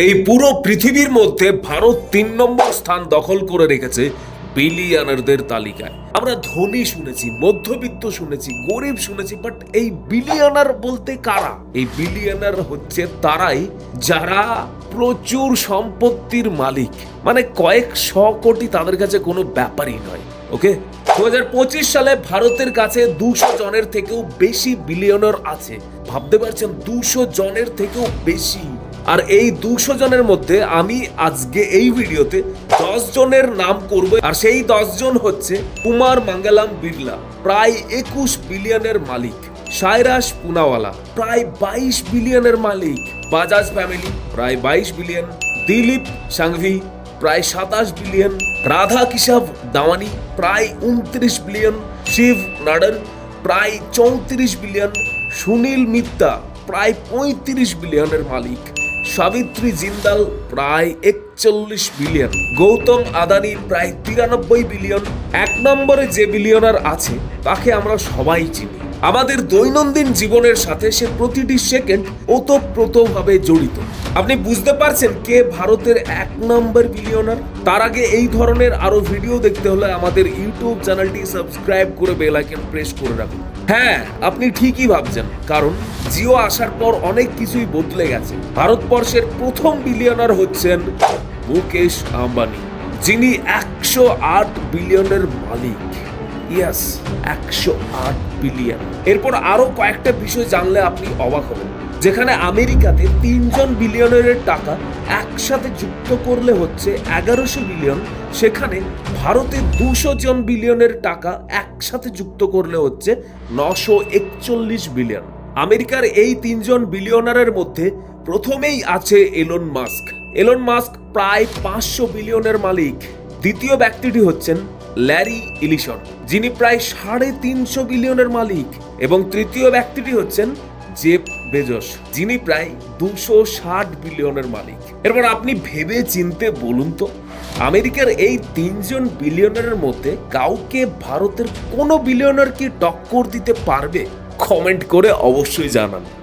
এই পুরো পৃথিবীর মধ্যে ভারত তিন নম্বর স্থান দখল করে রেখেছে বিলিয়নারদের তালিকায়। আমরা ধনী শুনেছি, মধ্যবিত্ত শুনেছি, গরিব শুনেছি বাট এই বিলিয়নার বলতে কারা? এই বিলিয়নার হচ্ছে তারাই যারা প্রচুর সম্পত্তির মালিক। মানে কয়েক শ কোটি তাদের কাছে কোনো ব্যাপারই নয়, ওকে? দু হাজার পঁচিশ সালে ভারতের কাছে দুশো জনের থেকেও বেশি বিলিয়নার আছে। ভাবতে পারছেন, দুশো জনের থেকেও বেশি আর এই দুশো জনের মধ্যে আমি আজকে এই ভিডিওতে দশ জনের নাম করব। আর সেই দশ জন হচ্ছে কুমার মঙ্গলম বিড়লা, প্রায় একুশ বিলিয়নের মালিক। সাইরাস পুনাওয়ালা, প্রায় বাইশ বিলিয়নের মালিক। বাজাজ ফ্যামিলি, প্রায় বাইশ বিলিয়ন। দিলীপ সাংভি, প্রায় সাতাশ বিলিয়ন। রাধা কিশাব দাওয়ানি, প্রায় উনত্রিশ বিলিয়ন। শিব নাডার, প্রায় চৌত্রিশ বিলিয়ন। সুনীল মিত্তা, প্রায় পঁয়ত্রিশ বিলিয়নের মালিক। সাবিত্রী জিন্দাল প্রায় একচল্লিশ বিলিয়ন, গৌতম আদানি প্রায় তিরানব্বই বিলিয়ন, এক নম্বরে যে বিলিয়নার আছে তাকে আমরা সবাই চিনি। আমাদের দৈনন্দিন জীবনের সাথে সে প্রতিটি সেকেন্ড ওতপ্রোতভাবে জড়িত। আপনি বুঝতে পারছেন কে ভারতের এক নম্বর বিলিয়নার? তার আগে এই ধরনের আরও ভিডিও দেখতে হলে আমাদের ইউটিউব চ্যানেলটি সাবস্ক্রাইব করে বেল আইকন প্রেস করে রাখুন। হ্যাঁ আপনি ঠিকই ভাবছেন। কারণ জিও আসার পর অনেক কিছুই বদলে গেছে। ভারতবর্ষের প্রথম বিলিয়নার হচ্ছেন মুকেশ আম্বানি, যিনি একশো আট বিলিয়নের মালিক। ইয়াস একশো আট বিলিয়ন এরপর আরও কয়েকটা বিষয় জানলে আপনি অবাক হবেন। যেখানে আমেরিকাতে তিনজন বিলিয়নারের টাকা একসাথে যুক্ত করলে হচ্ছে এগারোশো বিলিয়ন। সেখানে ভারতে দুশো জন বিলিয়নের টাকা একসাথে যুক্ত করলে হচ্ছে নশো একচল্লিশ বিলিয়ন। আমেরিকার এই তিনজন বিলিয়নারের মধ্যে প্রথমেই আছে এলন মাস্ক। এলন মাস্ক প্রায় পাঁচশো বিলিয়নের মালিক। দ্বিতীয় ব্যক্তিটি হচ্ছেন ল্যারি ইলিশন, যিনি প্রায় সাড়ে তিনশো বিলিয়নের মালিক। এবং তৃতীয় ব্যক্তিটি হচ্ছেন জেফ বেজস, যিনি প্রায় দুশো ষাট বিলিয়নের মালিক। এরপর আপনি ভেবে চিনতে বলুন তো, আমেরিকার এই তিনজন বিলিয়নের মধ্যে কাউকে ভারতের কোনো বিলিয়নার কি টক্কর দিতে পারবে? কমেন্ট করে অবশ্যই জানান।